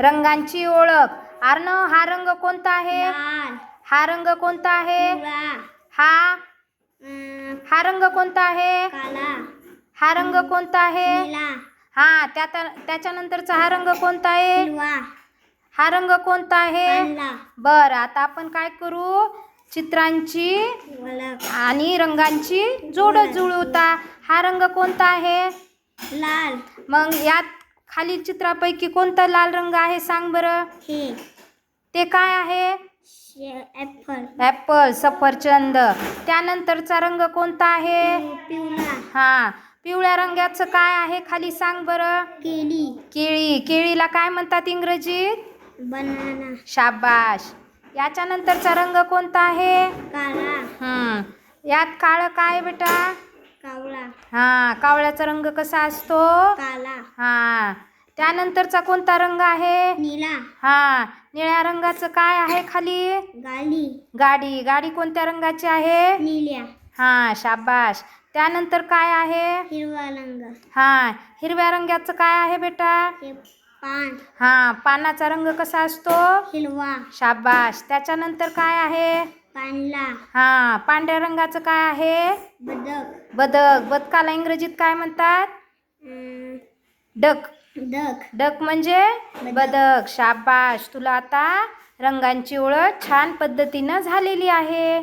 रंगांची ओळख. आर्नव हा रंग कोणता आहे? लाल. हा रंग कोणता आहे? पिवळा हा? अं, हा रंग कोणता आहे? काला. हा रंग कोणता आहे? निळा. हा त्या त्याच्यानंतरचा हा रंग कोणता आहे? हिरवा. हा रंग कोणता आहे? पांढरा. बर आता आपण काय करू? चित्रांची ओळख. आणि रंगांची जोड जुळवता. हा रंग कोणता आहे? लाल. मग यात खालील चित्रापैकी कोणता लाल रंग आहे सांग बरं? हे. ते काय आहे? Apple apple. सफरचंद. त्यानंतरचा रंग कोणता आहे? पिवळा. हा. पिवळ्या रंगाचं काय आहे खाली सांग बरं? केळी. केळी. केळीला काय म्हणतात इंग्रजीत? बनाना. शाबाश. याच्यानंतरचा रंग कोणता आहे? काळा. हम्म. यात काळं काय बेटा? कावळा. हा कावळ्याचा रंग कसा असतो? काला. हा त्यानंतरचा कोणता रंग आहे? निळा. हा निळ्या रंगाचं काय आहे खाली? गाली गाडी. गाडी कोणत्या रंगाची आहे? निळ्या. हा शाबाश त्यानंतर काय आहे? हिरवा रंग. हा हिरव्या रंगाचं काय आहे बेटा? हे पान. हा पानाचा रंग कसा असतो? हिरवा. शाबाश त्याच्यानंतर काय आहे? हा पांढऱ्या रंगाचं काय आहे? बदक. बदक. बदकाला इंग्रजीत काय म्हणतात? अं, डक. डक. डक म्हणजे बदक. शाबाश तुला आता रंगांची ओळख छान पद्धतीनं झालेली आहे.